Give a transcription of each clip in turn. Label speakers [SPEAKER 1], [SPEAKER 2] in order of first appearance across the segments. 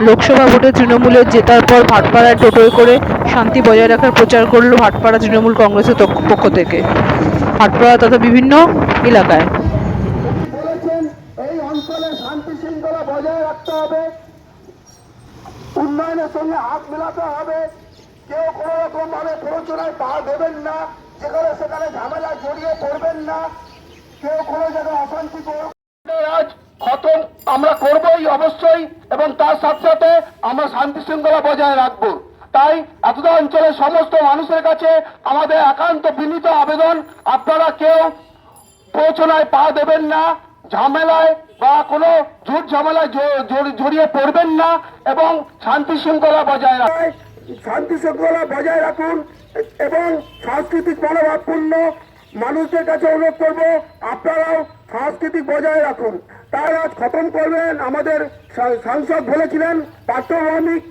[SPEAKER 1] লোকসভা ভোটে তৃণমূলের জেতার পর ভাটপাড়ায় টোটোয় করে শান্তি বজায় রাখার প্রচার করল ভাটপাড়া তৃণমূল কংগ্রেসের পক্ষ থেকে। ভাটপাড়া তথা বিভিন্ন এলাকায়।
[SPEAKER 2] এই অঞ্চলে শান্তি শৃঙ্খলা বজায় রাখতে হবে। উন্নয়নের সঙ্গে হাত মেলাতে হবে। কেউ কোনো রকম ভাবে প্ররোচনায় পা দেবেন না। যেখানে সেখানে ঝামেলা জড়িয়ে পড়বেন না। কেউ কোনো জায়গায় অশান্তি করবেন আজ খতম আমরা করবই অবশ্যই, এবং তার সাথে সাথে আমরা শান্তি শৃঙ্খলা বজায় রাখব। তাই এতটা অঞ্চলের সমস্ত মানুষের কাছে আমাদের একান্ত বিনীত আবেদন, আপনারা কেউ প্রচনায় পা দেবেন না, ঝামেলায় বা কোনো ঝুট ঝামেলায় জড়িয়ে পড়বেন না, এবং শান্তি শৃঙ্খলা বজায় রাখুন শান্তি শৃঙ্খলা বজায় রাখুন, এবং সাংস্কৃতিক মনোভাবপূর্ণ মানুষদের কাছে অনুরোধ করব, আপনারাও সাংস্কৃতিক বজায় রাখুন। তার আজ খতম করবেন আমাদের সাংসদ বলেছিলেন পাঠ্যভৌমিক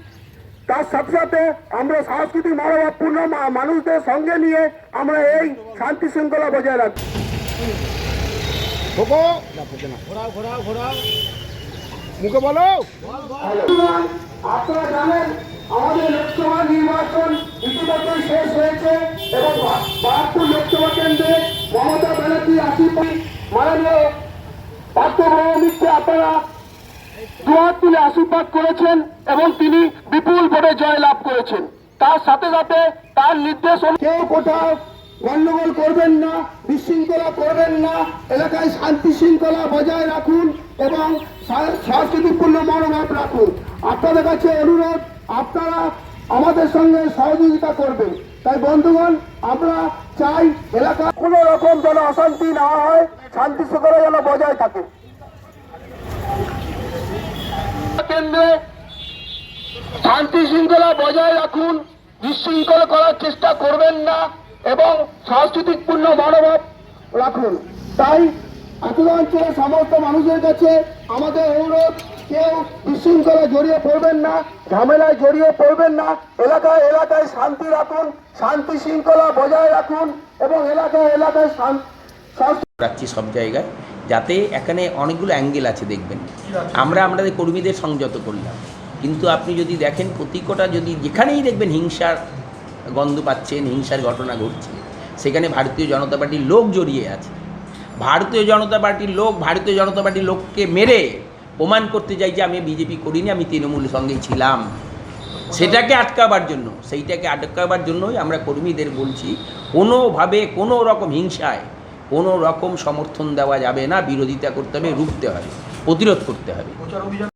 [SPEAKER 2] তার সাথে সাথে আমরা সাংস্কৃতিক মনোভাবপূর্ণ মানুষদের সঙ্গে নিয়ে আমরা এই শান্তি শৃঙ্খলা বজায় রাখব।
[SPEAKER 3] ঘোরাও ঘোরাও ঘোরাও। মুখে বলো।
[SPEAKER 2] আপনারা জানেন আমাদের লোকসভা নির্বাচন ইতিমধ্যে শেষ হয়েছে এবং বাহাত্তর লোকসভা কেন্দ্রে মমতা ব্যানার্জি আশীর্বাদ মাননীয় আপনারা দুহাত তুলে আশীর্বাদ করেছেন এবং তিনি বিপুল ভোটে জয় লাভ করেছেন। তার সাথে সাথে তার নির্দেশ কেউ কোথাও গন্ডগোল করবেন না, বিশৃঙ্খলা করবেন না, এলাকায় শান্তি শৃঙ্খলা বজায় রাখুন এবং সংস্কৃতিপূর্ণ মনোভাব রাখুন। আপনাদের কাছে অনুরোধ, আপনারা আমাদের সঙ্গে সহযোগিতা করবেন। তাই বন্ধুগণ, আমরা চাই এলাকা কোনো রকম যেন অশান্তি না হয়, শান্তি শৃঙ্খলা যেন বজায় থাকে। কেন্দ্রে শান্তি শৃঙ্খলা বজায় রাখুন, বিশৃঙ্খল করার চেষ্টা করবেন না এবং সাংস্কৃতিক পূর্ণ মনোভাব রাখুন। তাই অঞ্চলের সমস্ত মানুষের কাছে আমাদের অনুরোধ, কেউ বিশৃঙ্খলা জড়িয়ে পড়বেন না, ঝামেলায় জড়িয়ে পড়বেন না। এলাকায় এলাকায় শান্তি রাখুন, শান্তি শৃঙ্খলা বজায় রাখুন এবং এলাকায় এলাকায়
[SPEAKER 4] রাখছি সব জায়গায়। যাতে এখানে অনেকগুলো অ্যাঙ্গেল আছে, দেখবেন। আমরা আমাদের কর্মীদের সংযত করলাম। কিন্তু আপনি যদি দেখেন, প্রতিকটা যদি যেখানেই দেখবেন হিংসার গন্ধ পাচ্ছেন, হিংসার ঘটনা ঘটছে, সেখানে ভারতীয় জনতা পার্টির লোক জড়িয়ে আছে। ভারতীয় জনতা পার্টির লোক, ভারতীয় জনতা পার্টির লোককে মেরে প্রমাণ করতে চাই যে আমি বিজেপি করিনি, আমি তৃণমূলের সঙ্গেই ছিলাম। সেটাকে আটকাবার জন্য, সেইটাকে আটকাবার জন্যই আমরা কর্মীদের বলছি, কোনোভাবে কোনো রকম হিংসায় কোনো রকম সমর্থন দেওয়া যাবে না বিরোধিতা করতে হবে রুখতে হবে প্রতিরোধ করতে হবে।